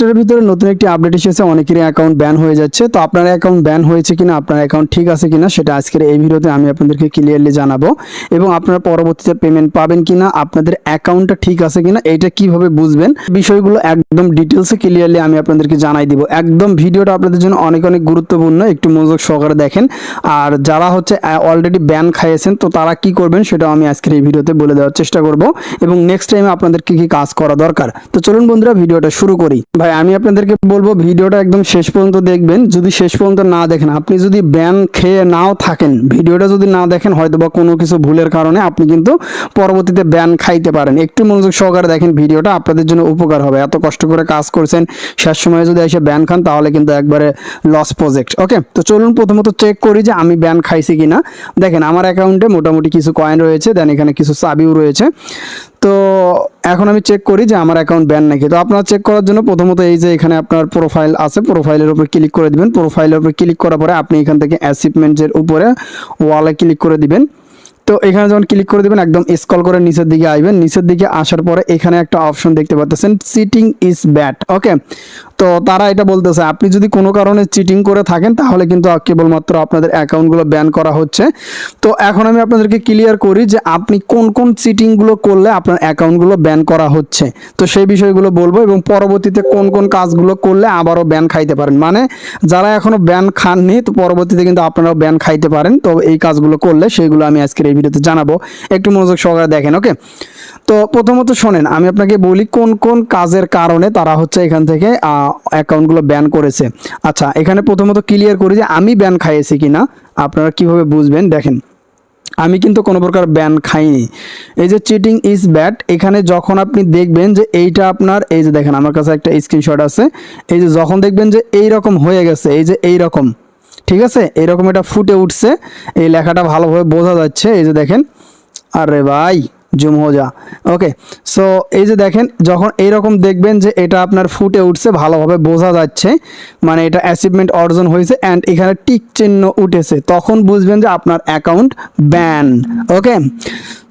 প্লেস্টোরের ভিতরে নতুন একটি আপডেট এসেছে, অনেকেরই অ্যাকাউন্ট ব্যান হয়ে যাচ্ছে। তো আপনার অ্যাকাউন্ট ব্যান হয়েছে কিনা, আপনার অ্যাকাউন্ট ঠিক আছে কিনা, সেটা আজকের এই ভিডিওতে আমি আপনাদেরকে ক্লিয়ারলি জানাব। এবং আপনারা পরবর্তীতে পেমেন্ট পাবেন কিনা, আপনাদের অ্যাকাউন্টটা ঠিক আছে কিনা, এইটা কীভাবে বুঝবেন, বিষয়গুলো একদম ডিটেলসে ক্লিয়ারলি আমি আপনাদেরকে জানাই দিব। একদম ভিডিওটা আপনাদের জন্য অনেক অনেক গুরুত্বপূর্ণ, একটু মনোযোগ সহকারে দেখেন। আর যারা হচ্ছে অলরেডি ব্যান খাইয়েছেন, তো তারা কি করবেন সেটাও আমি আজকের এই ভিডিওতে বলে দেওয়ার চেষ্টা করব। এবং নেক্সট টাইমে আপনাদের কি কি কাজ করা দরকার। তো চলুন বন্ধুরা, ভিডিওটা শুরু করি। ভাই আমি আপনাদেরকে বলব ভিডিওটা একদম শেষ পর্যন্ত দেখবেন। যদি শেষ পর্যন্ত না দেখেন, আপনি যদি ব্যান খেয়ে নাও থাকেন, ভিডিওটা যদি না দেখেন হয়তো বা কোনো কিছু ভুলের কারণে আপনি কিন্তু পরবর্তীতে ব্যান খাইতে পারেন। একটু মনোযোগ সহকারে দেখেন ভিডিওটা, আপনাদের জন্য উপকার হবে। এত কষ্ট করে কাজ করছেন, শেষ সময়ে যদি এসে ব্যান খান, তাহলে কিন্তু একবারে লস প্রজেক্ট ওকে তো চলুন প্রথমত চেক করি যে আমি ব্যান খাইছি কি না দেখেন, আমার অ্যাকাউন্টে মোটামুটি কিছু কয়েন রয়েছে দেন এখানে কিছু চাবিও রয়েছে। তো এখন আমি চেক করি যে আমার অ্যাকাউন্ট ব্যান নাকি। তো আপনারা চেক করার জন্য প্রথমত এই যে এখানে আপনার প্রোফাইল আছে প্রোফাইলের উপর ক্লিক করে দিবেন। প্রোফাইলের উপর ক্লিক করার পরে আপনি এখান থেকে অ্যাচিভমেন্টের উপরে ওয়ালে ক্লিক করে দিবেন। তো এখানে যখন ক্লিক করে দিবেন, একদম স্ক্রল করে নিচের দিকে আসবেন নিচের দিকে আসার পরে এখানে একটা অপশন দেখতে পাচ্ছেন চিটিং ইজ ব্যাট ওকে তো তারা এটা বলতেছে, আপনি যদি কোনো কারণে চিটিং করে থাকেন, তাহলে কিন্তু কেবলমাত্র আপনাদের অ্যাকাউন্টগুলো ব্যান করা হচ্ছে। তো এখন আমি আপনাদেরকে ক্লিয়ার করি যে আপনি কোন কোন চিটিংগুলো করলে আপনার অ্যাকাউন্টগুলো ব্যান করা হচ্ছে। তো সেই বিষয়গুলো বলব এবং পরবর্তীতে কোন কোন কাজগুলো করলে আবারও ব্যান খাইতে পারেন। মানে যারা এখনও ব্যান খাননি, তো পরবর্তীতে কিন্তু আপনারাও ব্যান খাইতে পারেন। তো এই কাজগুলো করলে সেইগুলো আমি আজকের এই ভিডিওতে জানাব। একটু মনোযোগ সহকারে দেখেন ওকে তো প্রথমত শোনেন, আমি আপনাকে বলি কোন কোন কাজের কারণে তারা হচ্ছে এখান থেকে অ্যাকাউন্টগুলো ব্যান করেছে। আচ্ছা এখানে প্রথমত ক্লিয়ার করি যে আমি ব্যান খাইয়েছি কিনা, আপনারা কীভাবে বুঝবেন? দেখেন, আমি কিন্তু কোনো প্রকার ব্যান খাইনি। এই যে চিটিং ইজ ব্যাট এখানে যখন আপনি দেখবেন যে এইটা আপনার, এই যে দেখেন, আমার কাছে একটা স্ক্রিনশট আছে, এই যে যখন দেখবেন যে এই রকম হয়ে গেছে, এই যে এই রকম ঠিক আছে? এরকম এটা ফুটে উঠছে, এই লেখাটা ভালোভাবে বোঝা যাচ্ছে, এই যে দেখেন, আরে ভাই! জুম হো যা ওকে সো এই যে দেখেন, যখন এইরকম দেখবেন যে এটা আপনার ফুটে উঠছে, ভালোভাবে বোঝা যাচ্ছে মানে এটা অ্যাচিভমেন্ট অর্জন হয়েছে অ্যান্ড এখানে টিক চিহ্ন উঠেছে, তখন বুঝবেন যে আপনার অ্যাকাউন্ট ব্যান ওকে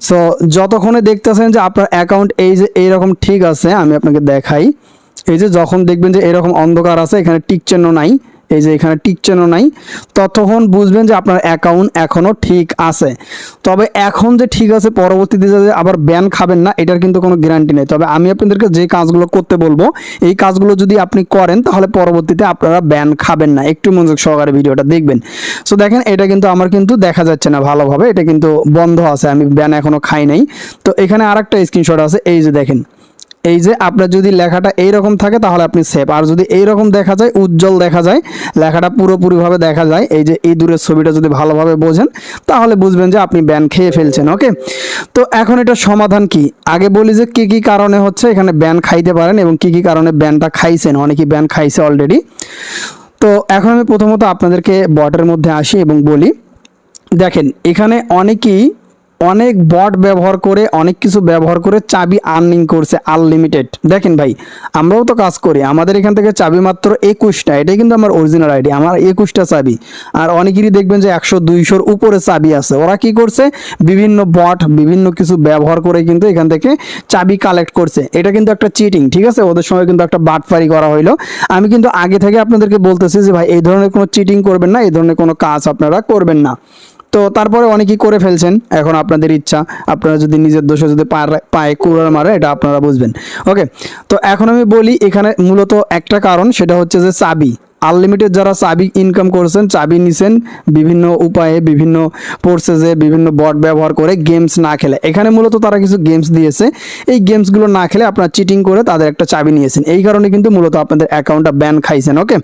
সো যতক্ষণে দেখতেছেন যে আপনার অ্যাকাউন্ট এই যে এইরকম ঠিক আছে, আমি আপনাকে দেখাই। এই যে যখন দেখবেন যে এরকম অন্ধকার আছে, এখানে টিক চিহ্ন নাই এই যে এখানে টিক চিহ্ন নাই, ততক্ষণ বুঝবেন যে আপনার অ্যাকাউন্ট এখনও ঠিক আছে। তবে এখন যে ঠিক আছে, পরবর্তীতে যে আবার ব্যান খাবেন না, এটার কিন্তু কোনো গ্যারান্টি নেই। তবে আমি আপনাদেরকে যে কাজগুলো করতে বলব, এই কাজগুলো যদি আপনি করেন, তাহলে পরবর্তীতে আপনারা ব্যান খাবেন না। একটু মনোযোগ সহকারে ভিডিওটা দেখবেন। সো দেখেন, এটা কিন্তু আমার কিন্তু দেখা যাচ্ছে না ভালোভাবে, এটা কিন্তু বন্ধ আছে, আমি ব্যান এখনও খাই নাই। তো এখানে আরেকটা স্ক্রিনশট আছে, এই যে দেখেন। এই যে আপনার যদি লেখাটা এইরকম থাকে, তাহলে আপনি সেভ আর যদি এইরকম দেখা যায়, উজ্জ্বল দেখা যায়, লেখাটা পুরোপুরিভাবে দেখা যায়, এই যে এই দূরের ছবিটা যদি ভালোভাবে বোঝেন, তাহলে বুঝবেন যে আপনি ব্যান খেয়ে ফেলছেন ওকে তো এখন এটা সমাধান কি? আগে বলি যে কি কি কারণে হচ্ছে এখানে ব্যান খাইতে পারেন এবং কি কি কারণে ব্যানটা খাইছেন, অনেকেই ব্যান খাইছে অলরেডি তো এখন আমি প্রথমত আপনাদেরকে বটের মধ্যে আসি এবং বলি, দেখেন, এখানে অনেকেই অনেক বট ব্যবহার করে, অনেক কিছু ব্যবহার করে চাবি আর্নিং করছে আনলিমিটেড দেখেন ভাই, আমরাও তো কাজ করি, আমাদের এখান থেকে চাবি মাত্র একুশটা, এটাই কিন্তু আমার অরিজিনাল আইডি আমার একুশটা চাবি। আর অনেকেরই দেখবেন যে একশো দুইশোর উপরে চাবি আছে, ওরা কি করছে? বিভিন্ন বট বিভিন্ন কিছু ব্যবহার করে কিন্তু এখান থেকে চাবি কালেক্ট করছে। এটা কিন্তু একটা চিটিং ঠিক আছে? ওদের সঙ্গে কিন্তু একটা বাটফারি করা হইল। আমি কিন্তু আগে থেকে আপনাদেরকে বলতেছি যে ভাই, এই ধরনের কোনো চিটিং করবেন না, এই ধরনের কোনো কাজ আপনারা করবেন না। তো তারপরে অনেকেই করে ফেলছেন, এখন আপনাদের ইচ্ছা। আপনারা যদি নিজের দোষে যদি পায়ে- কুড়াল মারে, এটা আপনারা বুঝবেন। ওকে তো এখন আমি বলি এখানে মূলত একটা কারণ, সেটা হচ্ছে যে চাবি। আনলিমিটেড যারা চাবি ইনকাম করছেন, চাবি নিছেন, বিভিন্ন উপায়ে, বিভিন্ন পোর্সেসে বিভিন্ন বট ব্যবহার করে গেমস না খেলে। এখানে মূলত তারা কিছু গেমস দিয়েছে। এই গেমসগুলো না খেলে আপনারা চিটিং করে তাদের একটা চাবি নিয়েছেন। এই কারণে কিন্তু মূলত আপনাদের অ্যাকাউন্টটা ব্যান খাইছেন ওকে